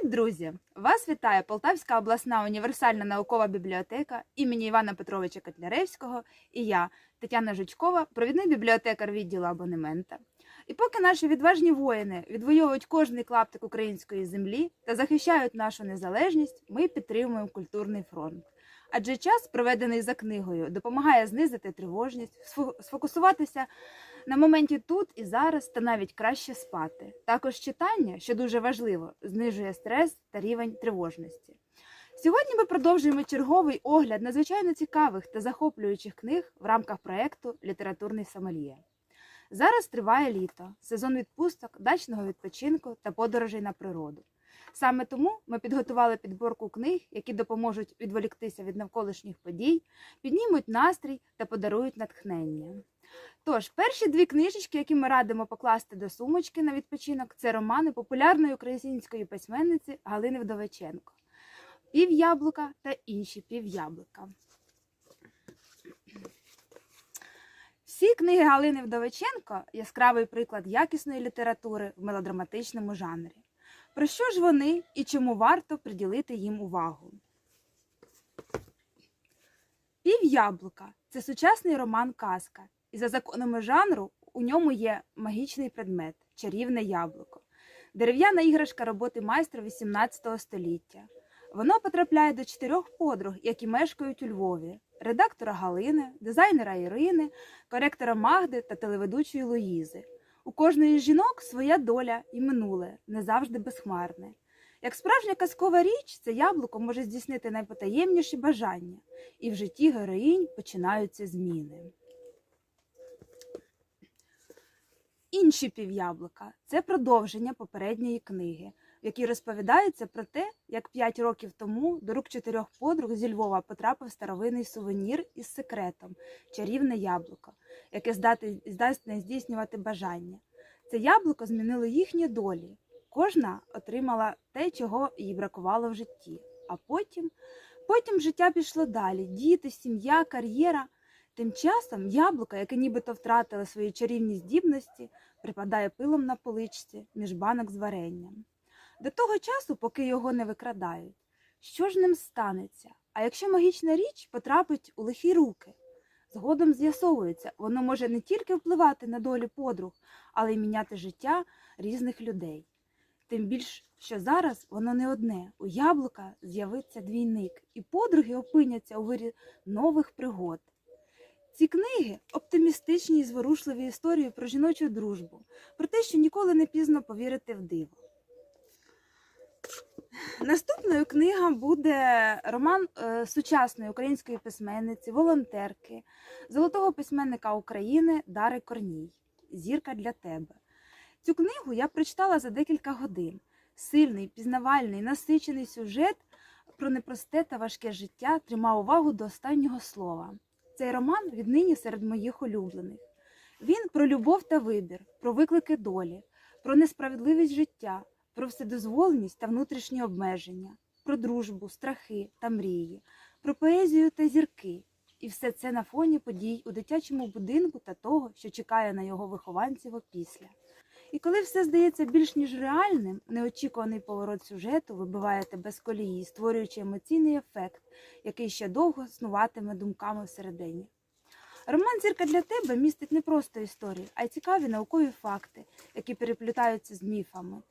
Привіт, друзі! Вас вітає Полтавська обласна універсальна наукова бібліотека імені Івана Петровича Котляревського і я, Тетяна Жучкова, провідний бібліотекар відділу абонемента. І поки наші відважні воїни відвоюють кожний клаптик української землі та захищають нашу незалежність, ми підтримуємо культурний фронт. Адже час, проведений за книгою, допомагає знизити тривожність, сфокусуватися на моменті тут і зараз та навіть краще спати. Також читання, що дуже важливо, знижує стрес та рівень тривожності. Сьогодні ми продовжуємо черговий огляд надзвичайно цікавих та захоплюючих книг в рамках проєкту Літературний сомельє. Зараз триває літо, сезон відпусток, дачного відпочинку та подорожей на природу. Саме тому ми підготували підборку книг, які допоможуть відволіктися від навколишніх подій, піднімуть настрій та подарують натхнення. Тож, перші дві книжечки, які ми радимо покласти до сумочки на відпочинок, це романи популярної української письменниці Галини Вдовиченко. Пів яблука та інші пів яблука. Всі книги Галини Вдовиченко яскравий приклад якісної літератури в мелодраматичному жанрі. Про що ж вони і чому варто приділити їм увагу? Пів яблука це сучасний роман казка, і за законами жанру у ньому є магічний предмет чарівне яблуко, дерев'яна іграшка роботи майстра XVIII століття. Воно потрапляє до чотирьох подруг, які мешкають у Львові: редактора Галини, дизайнера Ірини, коректора Магди та телеведучої Луїзи. У кожної жінок своя доля і минуле, не завжди безхмарне. Як справжня казкова річ, це яблуко може здійснити найпотаємніші бажання, і в житті героїнь починаються зміни. Інші пів'яблука це продовження попередньої книги, в якій розповідається про те, як п'ять років тому до рук чотирьох подруг зі Львова потрапив старовинний сувенір із секретом чарівне яблуко, яке здатне здійснювати бажання. Це яблуко змінило їхні долі. Кожна отримала те, чого їй бракувало в житті. А потім, потім життя пішло далі: діти, сім'я, кар'єра. Тим часом яблуко, яке нібито втратило свої чарівні здібності, припадає пилом на поличці між банок з варенням. До того часу, поки його не викрадають. Що ж ним станеться? А якщо магічна річ потрапить у лихі руки? Згодом з'ясовується, воно може не тільки впливати на долі подруг, але й міняти життя різних людей. Тим більш, що зараз воно не одне. У яблука з'явиться двійник, і подруги опиняться у вирі нових пригод. Ці книги оптимістичні і зворушливі історії про жіночу дружбу, про те, що ніколи не пізно повірити в диво. Наступною книга буде роман е, сучасної української письменниці, волонтерки, золотого письменника України Дари Корній Зірка для тебе. Цю книгу я прочитала за декілька годин. Сильний, пізнавальний, насичений сюжет про непросте та важке життя тримав увагу до останнього слова. Цей роман віднині серед моїх улюблених. Він про любов та вибір, про виклики долі, про несправедливість життя, про вседозволеність та внутрішні обмеження, про дружбу, страхи та мрії, про поезію та зірки. І все це на фоні подій у дитячому будинку та того, що чекає на його вихованців опісля. І коли все здається більш ніж реальним, неочікуваний поворот сюжету вибиває тебе з колії, створюючи емоційний ефект, який ще довго снуватиме думками всередині. Роман Зірка для тебе містить не просто історії, а й цікаві наукові факти, які переплітаються з міфами.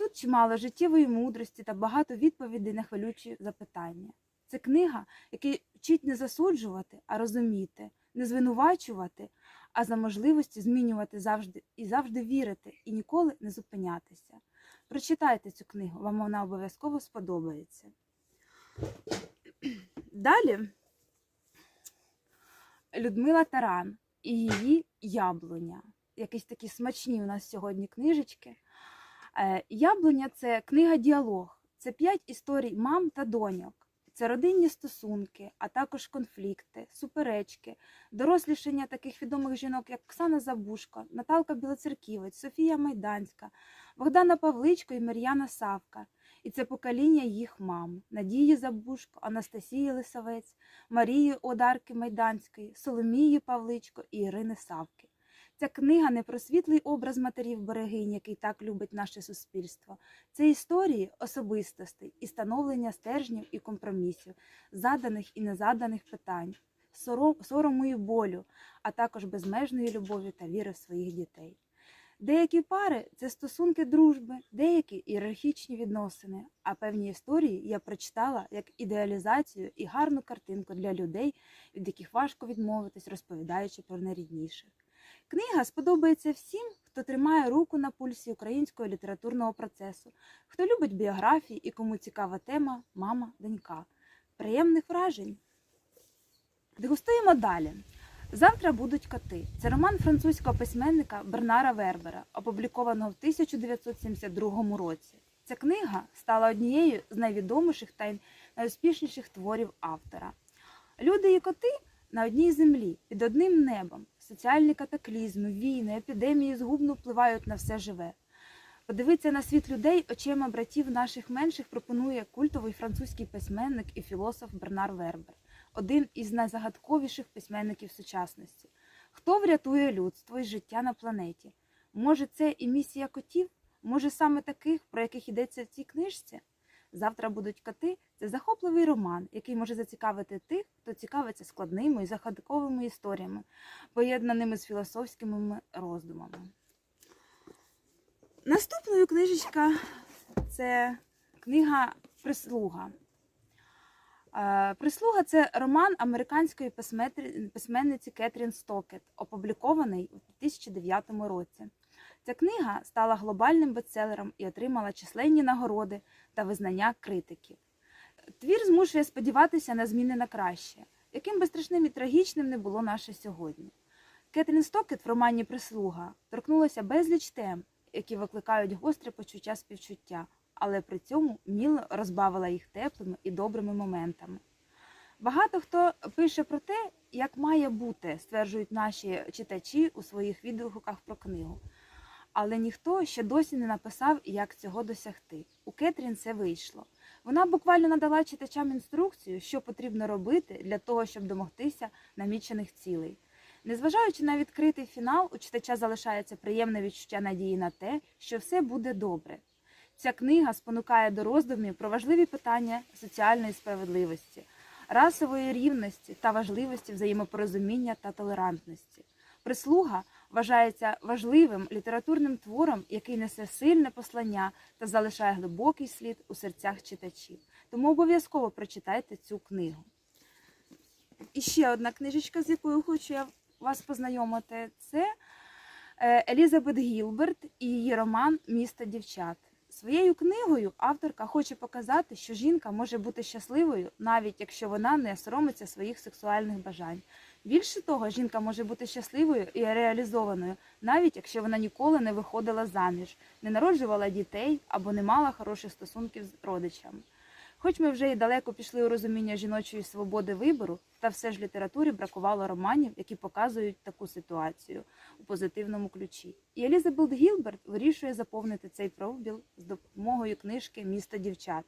Тут чимало життєвої мудрості та багато відповідей на хвилючі запитання. Це книга, яка вчить не засуджувати, а розуміти, не звинувачувати, а за можливості змінювати завжди і завжди вірити, і ніколи не зупинятися. Прочитайте цю книгу, вам вона обов'язково сподобається. Далі Людмила Таран і її яблуня. Якісь такі смачні у нас сьогодні книжечки. Е, Яблуня це книга-діалог. Це п'ять історій мам та доньок. Це родинні стосунки, а також конфлікти, суперечки, дорослішання таких відомих жінок, як Оксана Забушко, Наталка Білоцерківець, Софія Майданська, Богдана Павличко і Мар'яна Савка. І це покоління їх мам Надії Забушко, Анастасії Лисовець, Марії Одарки Майданської, Соломії Павличко і Ірини Савки. Ця книга не про світлий образ матерів берегинь, який так любить наше суспільство. Це історії особистостей і становлення стержнів і компромісів, заданих і незаданих питань, сорому і болю, а також безмежної любові та віри в своїх дітей. Деякі пари це стосунки дружби, деякі ієрархічні відносини, а певні історії я прочитала як ідеалізацію і гарну картинку для людей, від яких важко відмовитись, розповідаючи про найрідніших. Книга сподобається всім, хто тримає руку на пульсі українського літературного процесу, хто любить біографії і кому цікава тема мама, донька. Приємних вражень. Дегустуємо далі. Завтра будуть коти. Це роман французького письменника Бернара Вербера, опублікованого в 1972 році. Ця книга стала однією з найвідоміших та найуспішніших творів автора. Люди і коти на одній землі, під одним небом. Соціальні катаклізми, війни, епідемії згубно впливають на все живе. Подивитися на світ людей очима братів наших менших пропонує культовий французький письменник і філософ Бернар Вербер, один із найзагадковіших письменників сучасності. Хто врятує людство і життя на планеті? Може, це і місія котів? Може, саме таких, про яких йдеться в цій книжці? Завтра будуть коти це захопливий роман, який може зацікавити тих, хто цікавиться складними і загадковими історіями, поєднаними з філософськими роздумами. Наступною книжечка це книга Прислуга. Е, Прислуга це роман американської письменниці Кетрін Стокет, опублікований у 2009 році. Ця книга стала глобальним бестселером і отримала численні нагороди та визнання критиків. Твір змушує сподіватися на зміни на краще, яким би страшним і трагічним не було наше сьогодні. Кетрін Стокет в романі Прислуга торкнулася безліч тем, які викликають гостре почуття співчуття, але при цьому міло розбавила їх теплими і добрими моментами. Багато хто пише про те, як має бути, стверджують наші читачі у своїх відгуках про книгу. Але ніхто ще досі не написав, як цього досягти. У Кетрін це вийшло. Вона буквально надала читачам інструкцію, що потрібно робити для того, щоб домогтися намічених цілей. Незважаючи на відкритий фінал, у читача залишається приємне відчуття надії на те, що все буде добре. Ця книга спонукає до роздумів про важливі питання соціальної справедливості, расової рівності та важливості взаємопорозуміння та толерантності. Прислуга вважається важливим літературним твором, який несе сильне послання та залишає глибокий слід у серцях читачів. Тому обов'язково прочитайте цю книгу. І ще одна книжечка, з якою хочу я вас познайомити, це е, Елізабет Гілберт і її роман Місто дівчат. Своєю книгою авторка хоче показати, що жінка може бути щасливою, навіть якщо вона не соромиться своїх сексуальних бажань. Більше того, жінка може бути щасливою і реалізованою, навіть якщо вона ніколи не виходила заміж, не народжувала дітей або не мала хороших стосунків з родичами. Хоч ми вже і далеко пішли у розуміння жіночої свободи вибору, та все ж літературі бракувало романів, які показують таку ситуацію у позитивному ключі. І Елізабет Гілберт вирішує заповнити цей пробіл з допомогою книжки Місто дівчат.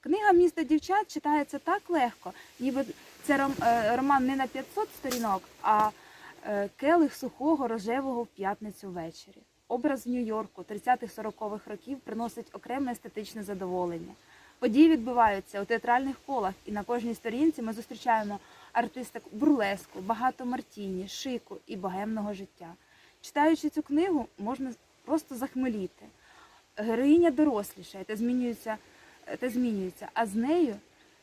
Книга Місто дівчат читається так легко, ніби це е, роман не на 500 сторінок, а е, келих сухого рожевого в п'ятницю ввечері. Образ Нью-Йорку 30-40-х років приносить окреме естетичне задоволення. Події відбуваються у театральних колах, і на кожній сторінці ми зустрічаємо артисток бурлеску, багато мартіні, шику і богемного життя. Читаючи цю книгу, можна просто захмеліти. Героїня дорослішає та змінюється, та змінюється, а з нею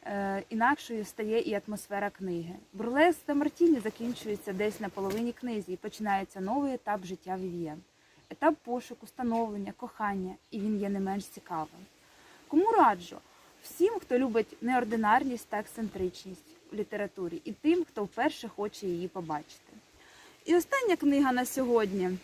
е, інакшою стає і атмосфера книги. Бурлеск та мартіні закінчуються десь на половині книзі і починається новий етап життя Вів'єн. Етап пошуку, становлення, кохання, і він є не менш цікавим. Кому раджу? Всім, хто любить неординарність та ексцентричність в літературі, і тим, хто вперше хоче її побачити. І остання книга на сьогодні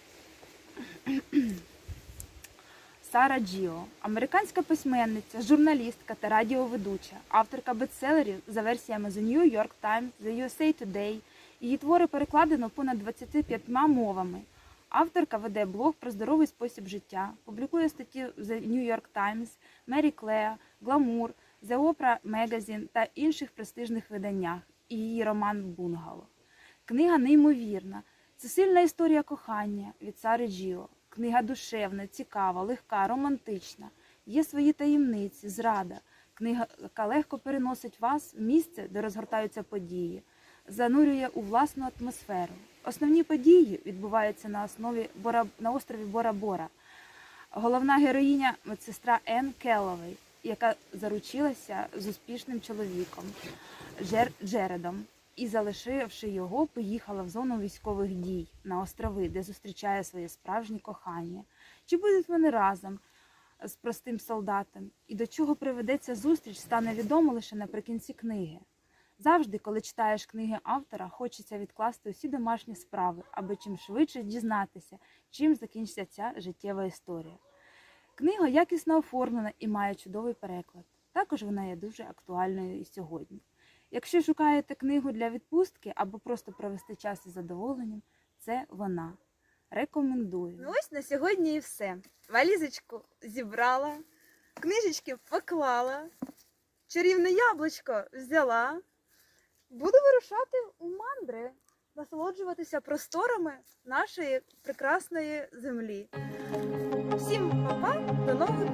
Сара Джіо, американська письменниця, журналістка та радіоведуча, авторка бестселерів за версіями The New York Times, The USA Today. Її твори перекладено понад 25 мовами. Авторка веде блог про здоровий спосіб життя, публікує статті The New York Times, Mary Claire, Glamour, The Oprah Magazine та інших престижних виданнях і її роман Бунгало. Книга неймовірна. Це сильна історія кохання від Сари Джіо. Книга душевна, цікава, легка, романтична. Є свої таємниці, зрада. Книга, легко переносить вас в місце, де розгортаються події, занурює у власну атмосферу. Основні події відбуваються на основі Бора, на острові Бора-Бора. Головна героїня медсестра Енн Келловей, яка заручилася з успішним чоловіком Джер, Джередом і, залишивши його, поїхала в зону військових дій на острови, де зустрічає своє справжнє кохання. Чи будуть вони разом з простим солдатом? І до чого приведеться зустріч, стане відомо лише наприкінці книги. Завжди, коли читаєш книги автора, хочеться відкласти усі домашні справи, аби чим швидше дізнатися, чим закінчиться ця життєва історія. Книга якісно оформлена і має чудовий переклад. Також вона є дуже актуальною і сьогодні. Якщо шукаєте книгу для відпустки або просто провести час із задоволенням, це вона. Рекомендую. Ну ось на сьогодні і все. Валізочку зібрала, книжечки поклала, чарівне яблучко взяла. Буду вирушати у мандри, насолоджуватися просторами нашої прекрасної землі. Всім па-па, до нових